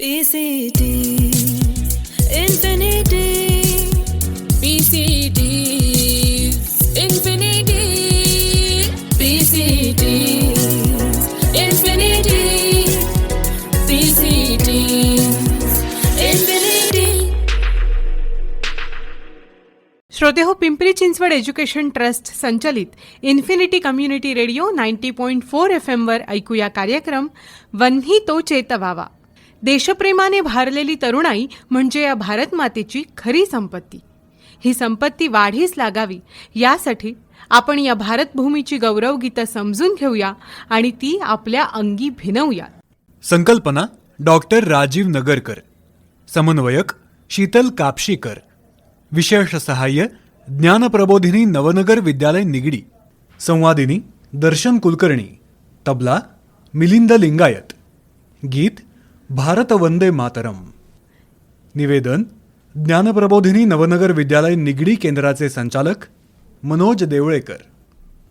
PCD Infinity. PCD Infinity. PCD Infinity. PCD Infinity. श्रोते हो Pimpri Chinchwad education trust संचलित infinity community radio ninety point four F एमवर ऐकूया कार्यक्रम वन्ही तो चेतवावा. देशप्रेमाने भारलेली तरुणाई म्हणजे या भारतमातेची खरी संपत्ती. ही संपत्ती वाढीस लागावी यासाठी आपण या भारतभूमीची गौरवगीतं समजून घेऊया आणि ती आपल्या अंगी भिनवूया संकल्पना डॉक्टर राजीव नगरकर. समन्वयक शीतल कापशीकर. विशेष सहाय्य ज्ञानप्रबोधिनी नवनगर विद्यालय निगडी. संवादिनी दर्शन कुलकर्णी. तबला मिलिंद लिंगायत. गीत भारत वंदे मातरम. निवेदन ज्ञानप्रबोधिनी नवनगर विद्यालय निगडी केंद्राचे संचालक मनोज देवळेकर.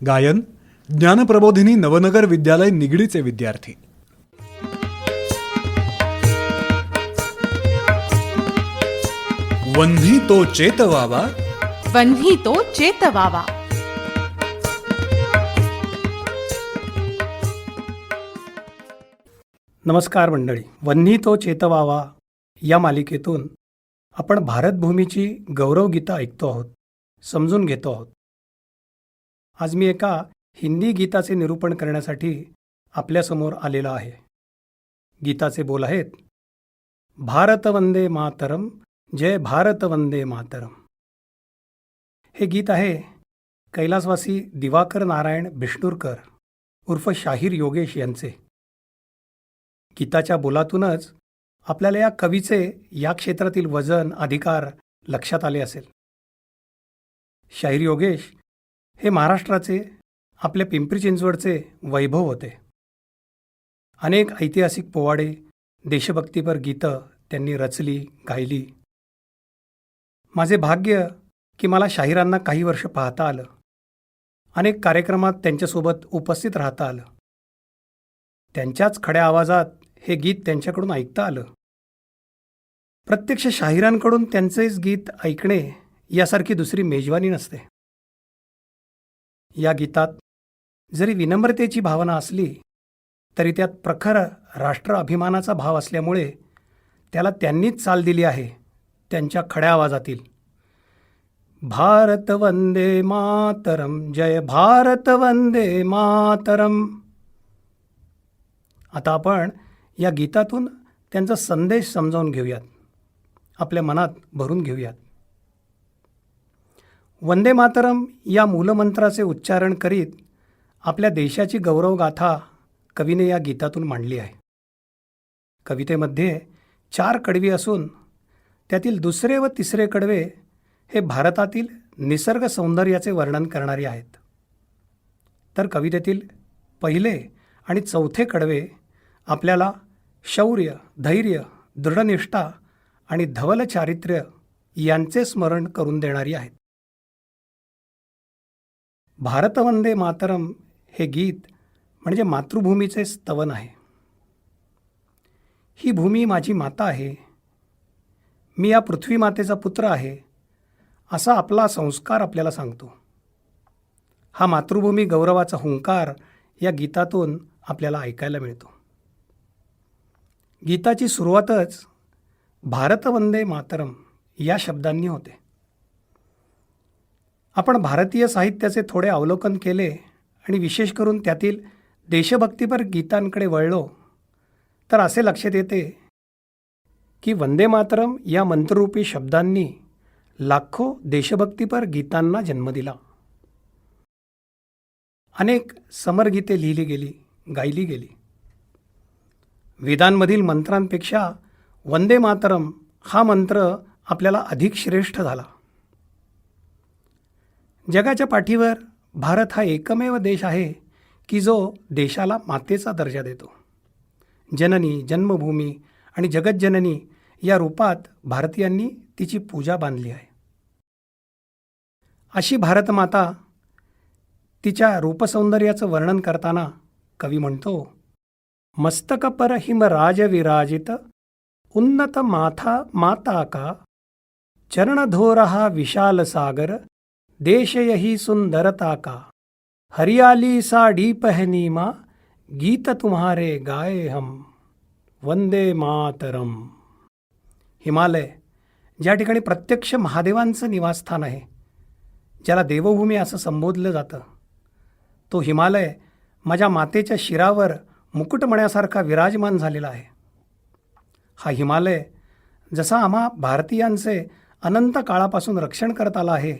गायन ज्ञानप्रबोधिनी नवनगर विद्यालय निगडीचे विद्यार्थी. वन्ही तो चेतवावा वन्ही तो चेतवावा नमस्कार मंडळी. वन्ही तो चेतवावा या मालिकेतून आपण भारतभूमीची गौरवगीता ऐकतो आहोत समजून घेतो आहोत. आज मी एका हिंदी गीताचे निरूपण करण्यासाठी आपल्यासमोर आलेला आहे. गीताचे बोल आहेत भारत वंदे मातरम जय भारत वंदे मातरम. हे गीत आहे कैलासवासी दिवाकर नारायण बिष्णूरकर उर्फ शाहीर योगेश यांचे. गीताच्या बोलातूनच आपल्याला या कवीचे या क्षेत्रातील वजन अधिकार लक्षात आले असेल. शाहीर योगेश हे महाराष्ट्राचे आपल्या पिंपरी चिंचवडचे वैभव होते. अनेक ऐतिहासिक पोवाडे देशभक्तीपर गीतं त्यांनी रचली गायली. माझे भाग्य की मला शाहिरांना काही वर्ष पाहता आलं. अनेक कार्यक्रमात त्यांच्यासोबत उपस्थित राहता आलं. त्यांच्याच खड्या आवाजात हे गीत त्यांच्याकडून ऐकता आलं. प्रत्यक्ष शाहिरांकडून त्यांचेच गीत ऐकणे यासारखी दुसरी मेजवानी नसते. या गीतात जरी विनम्रतेची भावना असली तरी त्यात प्रखर राष्ट्र अभिमानाचा भाव असल्यामुळे त्याला त्यांनीच चाल दिली आहे त्यांच्या खड्या आवाजातील. भारत वंदे मातरम जय भारत वंदे मातरम. आता आपण या गीतातून त्यांचा संदेश समजावून घेऊयात. आपल्या मनात भरून घेऊयात. वंदे मातरम या मूलमंत्राचे उच्चारण करीत आपल्या देशाची गौरवगाथा कवीने या गीतातून मांडली आहे. कवितेमध्ये चार कडवी असून त्यातील दुसरे व तिसरे कडवे हे भारतातील निसर्ग सौंदर्याचे वर्णन करणारे आहेत. तर कवितेतील पहिले आणि चौथे कडवे आपल्याला शौर्य धैर्य दृढनिष्ठा आणि धवल चारित्र्य यांचे स्मरण करून देणारी आहेत. भारतवंदे मातरम हे गीत म्हणजे मातृभूमीचे स्तवन आहे. ही भूमी माझी माता आहे. मी या पृथ्वी मातेचा पुत्र आहे असा आपला संस्कार आपल्याला सांगतो. हा मातृभूमी गौरवाचा हुंकार या गीतातून आपल्याला ऐकायला मिळतो. गीताची सुरुवातच भारत वंदे मातरम या शब्दांनी होते. आपण भारतीय साहित्याचे थोडे अवलोकन केले आणि विशेष करून त्यातील देशभक्तीपर गीतांकडे वळलो तर असे लक्षात येते की वंदे मातरम या मंत्ररूपी शब्दांनी लाखो देशभक्तीपर गीतांना जन्म दिला. अनेक समरगीते लिहिली गेली गायली गेली. वेदांमधील मंत्रांपेक्षा वंदे मातरम हा मंत्र आपल्याला अधिक श्रेष्ठ झाला. जगाच्या पाठीवर भारत हा एकमेव देश आहे की जो देशाला मातेचा दर्जा देतो. जननी जन्मभूमी आणि जगज्जननी या रूपात भारतीयांनी तिची पूजा बांधली आहे. अशी भारतमाता तिच्या रूपसौंदर्याचं वर्णन करताना कवी म्हणतो मस्तकपर हिम राज विराजित उन्नत माथा माता का चरणधोरहा विशाल सागर देश यही सुंदरता का हरियाली साड़ी पहनी माँ गीत तुम्हारे गाए हम। वंदे मातरम। हिमालय ज्या ठिकाणी प्रत्यक्ष महादेवांचं निवासस्थान आहे ज्याला देवभूमी असं संबोधलं जातं तो हिमालय माझ्या मातेच्या शिरावर मुकुटमण्यासारखा विराजमान झालेला आहे. हा हिमालय जसा आम्हा भारतीयांचे अनंत काळापासून रक्षण करत आला आहे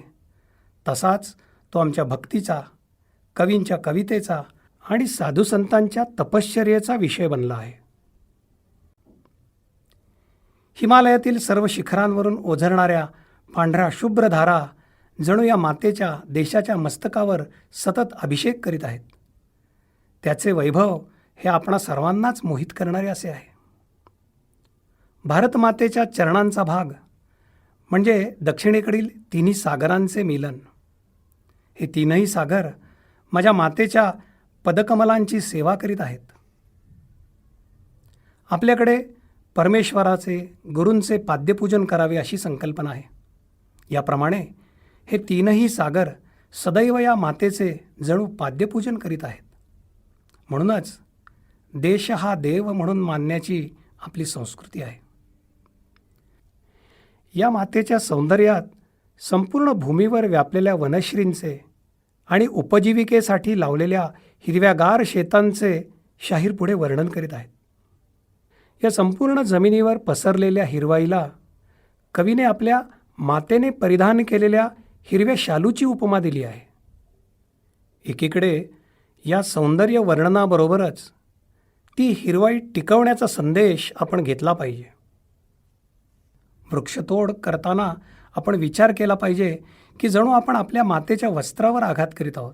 तसाच तो आमच्या भक्तीचा कवींच्या कवितेचा आणि साधुसंतांच्या तपश्चर्येचा विषय बनला आहे. हिमालयातील सर्व शिखरांवरून ओझरणाऱ्या पांढऱ्या शुभ्र धारा जणू या मातेच्या देशाच्या मस्तकावर सतत अभिषेक करीत आहेत. त्याचे वैभव हे आपणा सर्वांनाच मोहित करणारे असे आहे. भारतमातेच्या चरणांचा भाग म्हणजे दक्षिणेकडील तिन्ही सागरांचे मिलन. हे तीनही सागर माझ्या मातेच्या पदकमलांची सेवा करीत आहेत. आपल्याकडे परमेश्वराचे गुरूंचे पाद्यपूजन करावे अशी संकल्पना आहे. याप्रमाणे हे तीनही सागर सदैव या मातेचे जणू पाद्यपूजन करीत आहेत. म्हणूनच देश हा देव म्हणून मानण्याची आपली संस्कृती आहे. या मातेच्या सौंदर्यात संपूर्ण भूमीवर व्यापलेल्या वनश्रींचे आणि उपजीविकेसाठी लावलेल्या हिरव्यागार शेतांचे शाहीर पुढे वर्णन करीत आहेत. या संपूर्ण जमिनीवर पसरलेल्या हिरवाईला कवीने आपल्या मातेने परिधान केलेल्या हिरव्या शालूची उपमा दिली आहे. एकीकडे या सौंदर्य वर्णनाबरोबरच ती हिरवाई टिकवण्याचा संदेश आपण घेतला पाहिजे. वृक्षतोड करताना आपण विचार केला पाहिजे की जणू आपण आपल्या मातेच्या वस्त्रावर आघात करीत आहोत.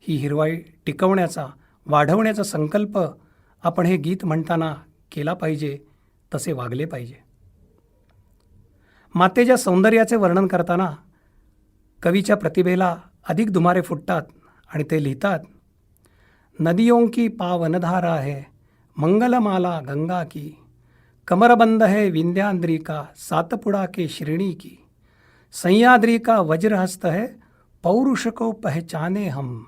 ही हिरवाई टिकवण्याचा वाढवण्याचा संकल्प आपण हे गीत म्हणताना केला पाहिजे तसे वागले पाहिजे. मातेच्या सौंदर्याचे वर्णन करताना कवीच्या प्रतिभेला अधिक दुमारे फुटतात आणि ते लिहितात नदियों की पावनधारा है मंगलमाला गंगा की कमरबंद है विंध्याद्री का सातपुड़ा के श्रेणी की सयाद्री का वज्रहस्त है पौरुष को पहचाने हम।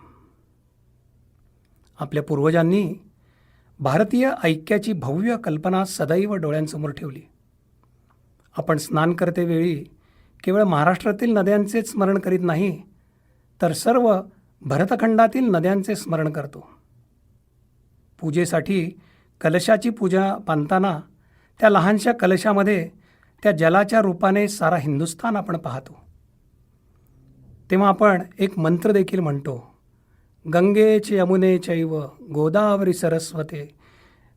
आपल्या पूर्वजांनी भारतीय ऐक्याची भव्य कल्पना सदैव डोळ्यांसमोर ठेवली. आपण स्नान करतेवेळी केवळ महाराष्ट्रातील नद्यांचे स्मरण करीत नाही तर सर्व भरतखंडातील नद्यांचे स्मरण करतो. पूजेसाठी कलशाची पूजा बांधताना त्या लहानशा कलशामध्ये त्या जलाच्या रूपाने सारा हिंदुस्थान आपण पाहतो. तेव्हा आपण एक मंत्र देखील म्हणतो गंगेचे यमुने चैव गोदावरी सरस्वते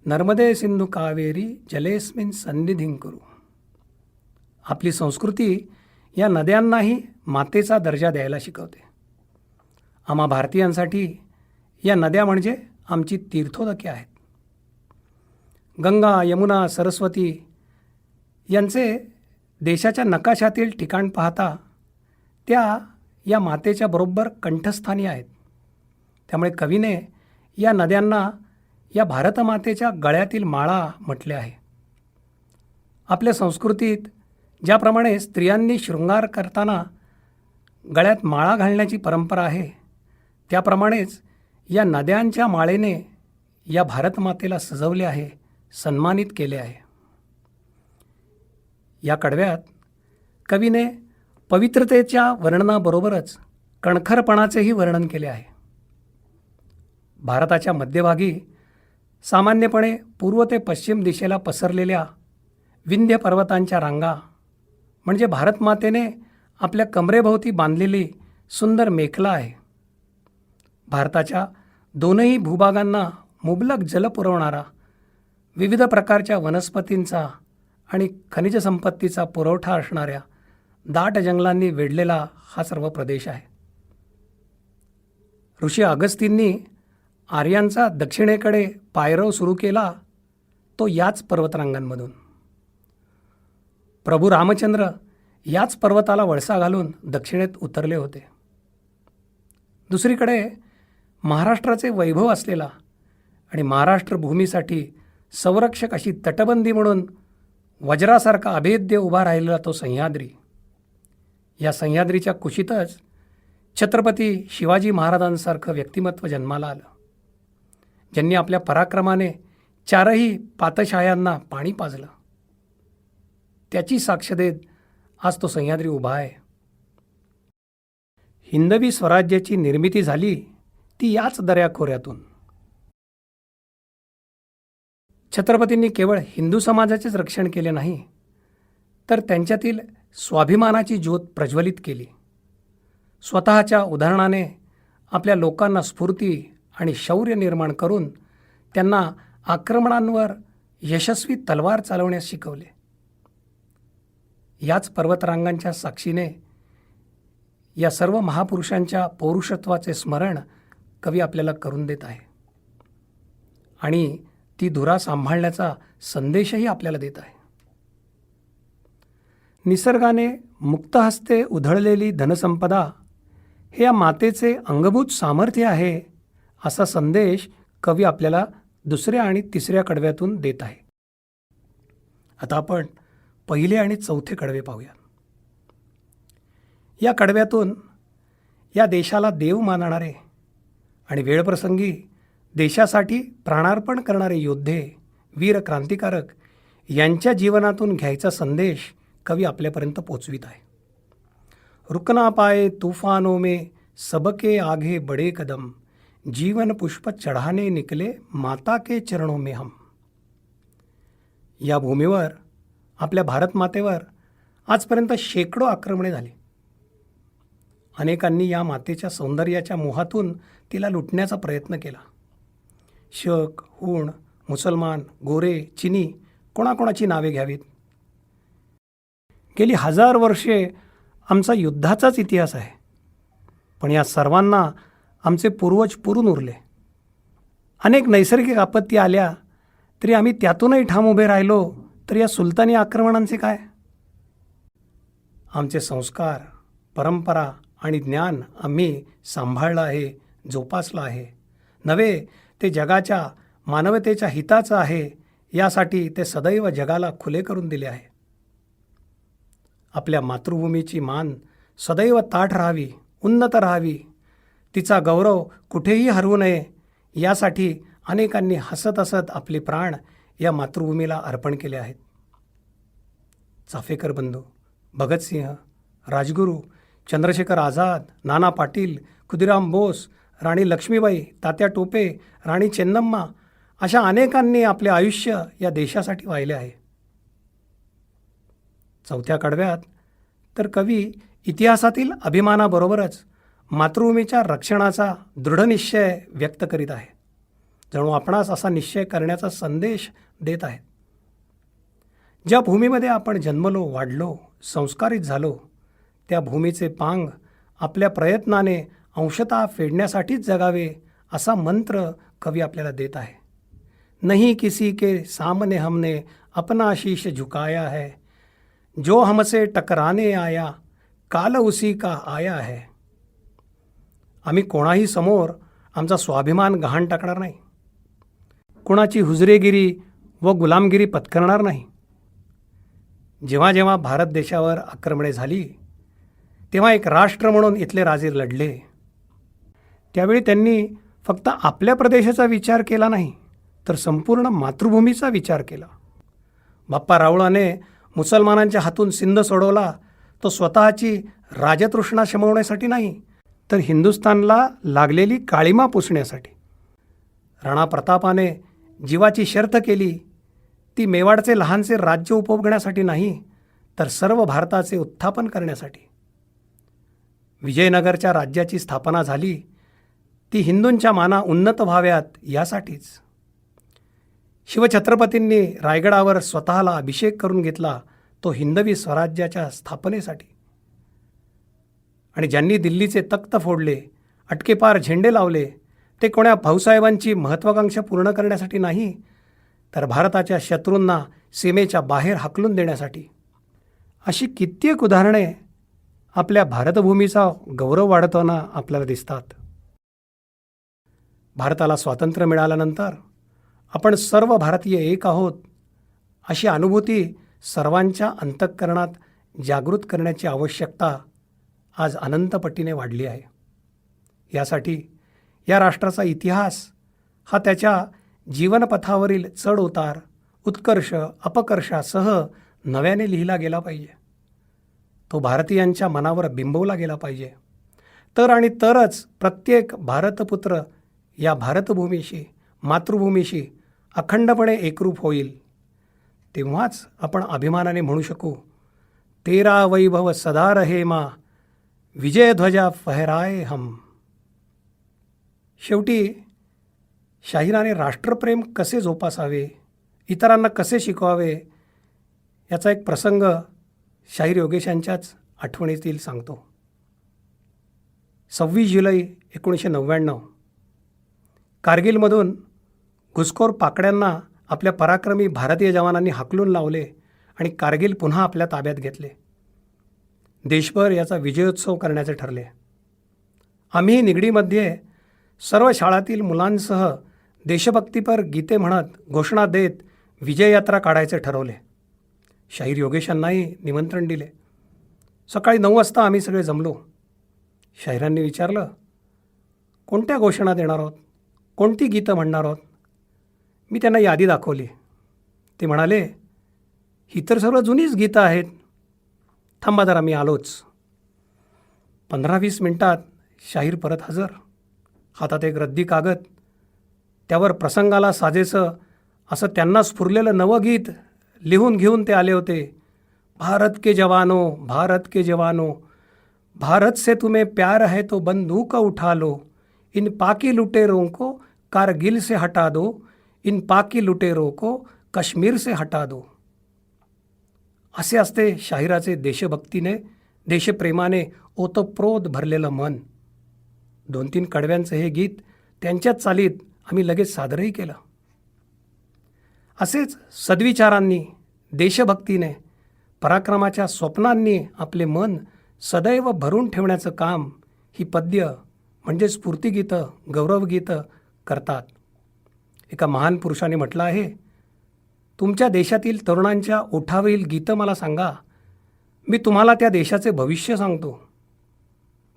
नर्मदे सिंधू कावेरी जलेस्मिन सन्निधीं करू. आपली संस्कृती या नद्यांनाही मातेचा दर्जा द्यायला शिकवते. आम्हा भारतीयांसाठी या नद्या म्हणजे आमची तीर्थोदके आहेत. गंगा यमुना सरस्वती यांचे देशाच्या नकाशातील ठिकाण पाहता त्या या मातेच्या बरोबर कंठस्थानी आहेत. त्यामुळे कवीने या नद्यांना या भारतमातेच्या गळ्यातील माळा म्हटले आहे. आपल्या संस्कृतीत ज्याप्रमाणे स्त्रियांनी शृंगार करताना गळ्यात माळा घालण्याची परंपरा आहे त्याप्रमाणेच या नद्यांच्या माळेने या भारतमातेला सजवले आहे सन्मानित केले आहे. या कडव्यात कवीने पवित्रतेच्या वर्णनाबरोबरच कणखरपणाचेही वर्णन केले आहे. भारताच्या मध्यभागी सामान्यपणे पूर्व ते पश्चिम दिशेला पसरलेल्या विंध्य पर्वतांच्या रांगा म्हणजे भारतमातेने आपल्या कमरेभोवती बांधलेली सुंदर मेखला आहे. भारताच्या दोनही भूभागांना मुबलक जल पुरवणारा विविध प्रकारच्या वनस्पतींचा आणि खनिज संपत्तीचा पुरवठा असणाऱ्या दाट जंगलांनी वेढलेला हा सर्व प्रदेश आहे. ऋषी अगस्तींनी आर्यांचा दक्षिणेकडे पायरव सुरू केला तो याच पर्वतरांगांमधून. प्रभू रामचंद्र याच पर्वताला वळसा घालून दक्षिणेत उतरले होते. दुसरीकडे महाराष्ट्राचे वैभव असलेला आणि महाराष्ट्र भूमीसाठी संरक्षक अशी तटबंदी म्हणून वज्रासारखा अभेद्य उभा राहिलेला तो सह्याद्री. या सह्याद्रीच्या कुशीतच छत्रपती शिवाजी महाराजांसारखं व्यक्तिमत्व जन्माला आलं. ज्यांनी आपल्या पराक्रमाने चारही पातशायांना पाणी पाजलं. त्याची साक्ष देत आज तो सह्याद्री उभा आहे. हिंदवी स्वराज्याची निर्मिती झाली ती याच दर्याखोऱ्यातून. छत्रपतींनी केवळ हिंदू समाजाचेच रक्षण केले नाही तर त्यांच्यातील स्वाभिमानाची ज्योत प्रज्वलित केली. स्वतःच्या उदाहरणाने आपल्या लोकांना स्फूर्ती आणि शौर्य निर्माण करून त्यांना आक्रमणांवर यशस्वी तलवार चालवण्यास शिकवले. याच पर्वतरांगांच्या साक्षीने या सर्व महापुरुषांच्या पौरुषत्वाचे स्मरण कवी आपल्याला करून देत आहे. आणि ती धुरा सांभाळण्याचा संदेशही आपल्याला देत आहे. निसर्गाने मुक्तहस्ते उधळलेली धनसंपदा हे या मातेचे अंगभूत सामर्थ्य आहे असा संदेश कवी आपल्याला दुसऱ्या आणि तिसऱ्या कडव्यातून देत आहे. आता आपण पहिले आणि चौथे कडवे पाहूया. या कडव्यातून या देशाला देव मानणारे आणि वेळप्रसंगी देशासाठी प्राणार्पण करणारे योद्धे वीर क्रांतिकारक यांच्या जीवनातून घ्यायचा संदेश कवी आपल्यापर्यंत पोचवित आहे. रुकना पाए तूफानों में सबके आगे बड़े कदम जीवन पुष्प चढ़ाने निकले माता के चरणों में हम. या भूमीवर आपल्या भारत मातेवर आजपर्यंत शेकडो आक्रमणे झाली. अनेकांनी या मातेच्या सौंदर्याच्या मोहातून तिला लुटण्याचा प्रयत्न केला. शक हुण मुसलमान गोरे चिनी कोणाकोणाची नावे घ्यावीत? गेली हजार वर्षे आमचा युद्धाचाच इतिहास आहे. पण या सर्वांना आमचे पूर्वज पुरून उरले. अनेक नैसर्गिक आपत्ती आल्या तरी आम्ही त्यातूनही ठाम उभे राहिलो तर या सुलतानी आक्रमणांचे काय? आमचे संस्कार परंपरा आणि ज्ञान आम्ही सांभाळलं आहे जोपासलं आहे. नव्हे ते जगाच्या मानवतेच्या हिताचं आहे यासाठी ते सदैव जगाला खुले करून दिले आहे. आपल्या मातृभूमीची मान सदैव ताठ राहावी उन्नत राहावी. तिचा गौरव कुठेही हरवू नये यासाठी अनेकांनी हसत हसत आपले प्राण या मातृभूमीला अर्पण केले आहेत. चाफेकर बंधू भगतसिंह राजगुरू चंद्रशेखर आझाद नाना पाटील खुदिराम बोस राणी लक्ष्मीबाई तात्या टोपे राणी चेन्नम्मा अशा अनेकांनी आपले आयुष्य या देशासाठी वाहिले आहे. चौथ्या कडव्यात तर कवी इतिहासातील अभिमानाबरोबरच मातृभूमीच्या रक्षणाचा दृढनिश्चय व्यक्त करीत आहे. जणू आपणास असा निश्चय करण्याचा संदेश देत आहेत ज्या भूमीमध्ये आपण जन्मलो वाढलो संस्कारित झालो त्या भूमीचे पांग आपल्या प्रयत्नाने अंशतः फेडण्यासाठीच जगावे असा मंत्र कवी आपल्याला देत आहे. नहीं किसी के सामने हमने अपना शीश झुकाया है। जो हमसे टकराने आया काल उसी का आया है। आम्ही कोणाही समोर आमचा स्वाभिमान गहाण टाकणार नाही. कुणाची हुजरेगिरी व गुलामगिरी पत्करणार नाही. जेव्हा जेव्हा भारत देशावर आक्रमणे झाली तेव्हा एक राष्ट्र म्हणून इथले राजे लढले. त्यावेळी त्यांनी फक्त आपल्या प्रदेशाचा विचार केला नाही तर संपूर्ण मातृभूमीचा विचार केला. बाप्पा रावळाने मुसलमानांच्या हातून सिंध सोडवला तो स्वतःची राजतृष्णा शमवण्यासाठी नाही तर हिंदुस्थानला लागलेली काळीमा पुसण्यासाठी. राणा प्रतापाने जीवाची शर्थ केली ती मेवाडचे लहानसे राज्य उपभोगण्यासाठी नाही तर सर्व भारताचे उत्थापन करण्यासाठी. विजयनगरच्या राज्याची स्थापना झाली ती हिंदूंच्या माना उन्नत व्हाव्यात यासाठीच. शिवछत्रपतींनी रायगडावर स्वतःला अभिषेक करून घेतला तो हिंदवी स्वराज्याच्या स्थापनेसाठी. आणि ज्यांनी दिल्लीचे तख्त फोडले अटकेपार झेंडे लावले ते कोण्या भाऊसाहेबांची महत्त्वाकांक्षा पूर्ण करण्यासाठी नाही तर भारताच्या शत्रूंना सीमेच्या बाहेर हाकलून देण्यासाठी. अशी कित्येक उदाहरणे आपल्या भारतभूमीचा गौरव वाढताना आपल्याला दिसतात. भारताला स्वातंत्र्य मिळाल्यानंतर आपण सर्व भारतीय एक आहोत अशी अनुभूती सर्वांच्या अंतःकरणात जागृत करण्याची आवश्यकता आज अनंतपटीने वाढली आहे. यासाठी या राष्ट्राचा इतिहास हा त्याच्या जीवनपथावरील चढ उतार उत्कर्ष अपकर्षासह नव्याने लिहिला गेला पाहिजे. तो भारतीयांच्या मनावर बिंबवला गेला पाहिजे. तर आणि तरच प्रत्येक भारतपुत्र या भारतभूमीशी मातृभूमीशी अखंडपणे एकरूप होईल. तेव्हाच आपण अभिमानाने म्हणू शकू तेरा वैभव सदा रहे मा विजयध्वजा फहराय हम शेवटी शाहिराने राष्ट्रप्रेम कसे जोपासावे इतरांना कसे शिकवावे याचा एक प्रसंग शाहीर योगेशांच्याच आठवणीतील सांगतो. सव्वीस जुलै एकोणीसशे नव्याण्णव. कारगिलमधून घुसखोर पाकड्यांना आपल्या पराक्रमी भारतीय जवानांनी हाकलून लावले आणि कारगिल पुन्हा आपल्या ताब्यात घेतले. देशभर याचा विजयोत्सव करण्याचे ठरले. आम्ही निगडीमध्ये सर्व शाळातील मुलांसह देशभक्तीपर गीते म्हणत घोषणा देत विजययात्रा काढायचे ठरवले. शाहीर योगेशांनाही निमंत्रण दिले. सकाळी नऊ वाजता आम्ही सगळे जमलो. शाहिरांनी विचारलं कोणत्या घोषणा देणार आहोत? कोणती गीतं म्हणणार आहोत? मी त्यांना यादी दाखवली. ते म्हणाले ही तर सर्व जुनीच गीतं आहेत. थांबा जरा मी आलोच. पंधरा वीस मिनटात शाहीर परत हजर. हातात एक रद्दी कागद. त्यावर प्रसंगाला साजेसं असं त्यांना स्फुरलेलं नवं गीत लिहून घेऊन ते आले होते भारत के जवानो भारत के जवानो भारत से तुम्हें प्यार है तो बंदूक उठा लो इन पाकी लुटेरों को कारगिल से हटा दो इन पाकी लुटेरों को कश्मीर से हटा दो। असे असते शाहिराचे देशभक्तीने देशप्रेमाने ओतप्रोत भरलेलं मन. दोन तीन कडव्यांचं हे गीत त्यांच्याच चालीत आम्ही लगेच सादरही केलं. असेच सद्विचारांनी देशभक्तीने पराक्रमाच्या स्वप्नांनी आपले मन सदैव भरून ठेवण्याचं काम ही पद्य म्हणजे स्फूर्तिगीतं गौरवगीतं करतात. एका महान पुरुषाने म्हटलं आहे तुमच्या देशातील तरुणांच्या ओठावरील गीतं मला सांगा. मी तुम्हाला त्या देशाचे भविष्य सांगतो.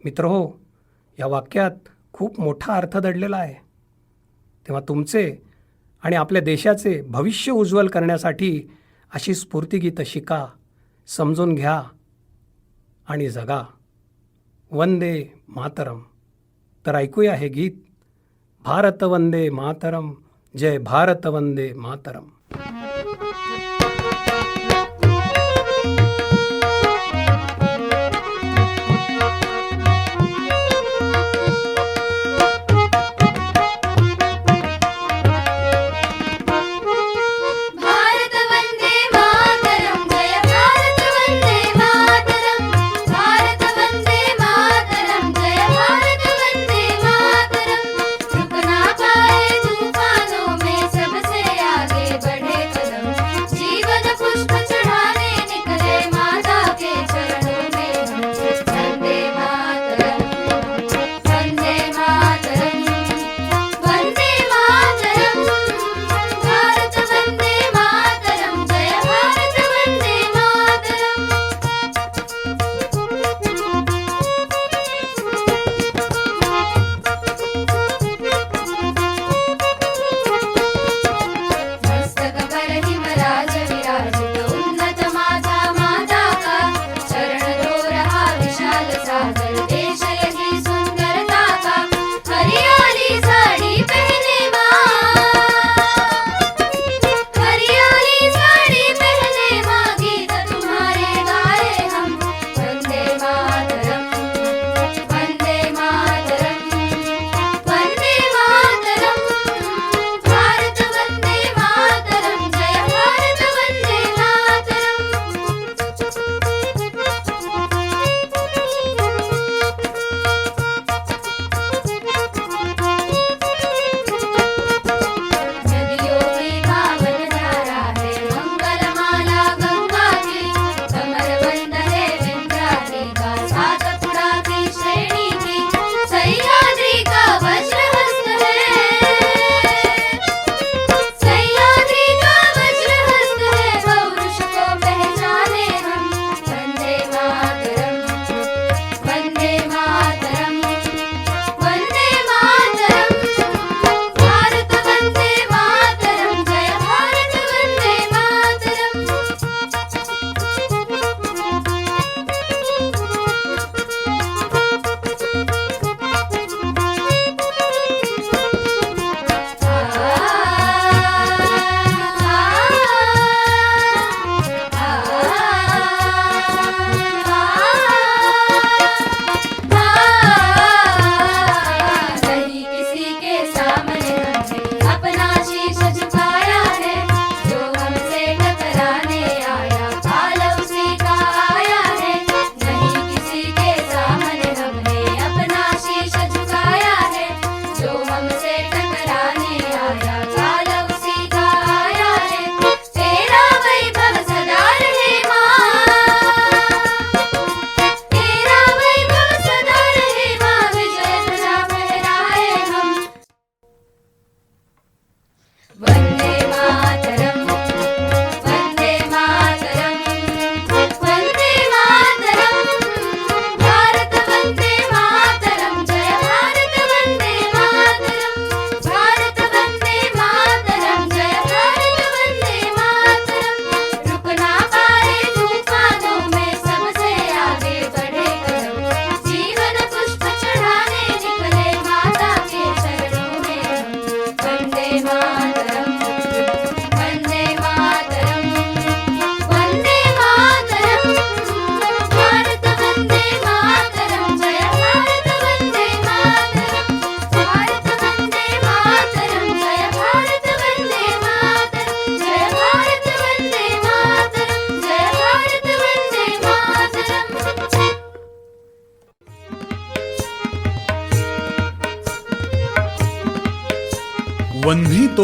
मित्र हो या वाक्यात खूप मोठा अर्थ दडलेला आहे. तेव्हा तुमचे आणि आपल्या देशाचे भविष्य उज्ज्वल करण्यासाठी अशी स्फूर्तिगीतं शिका समजून घ्या आणि जगा. वंदे मातरम. तर ऐकूया हे गीत. भारत वंदे मातरम. जय भारत वंदे मातरम.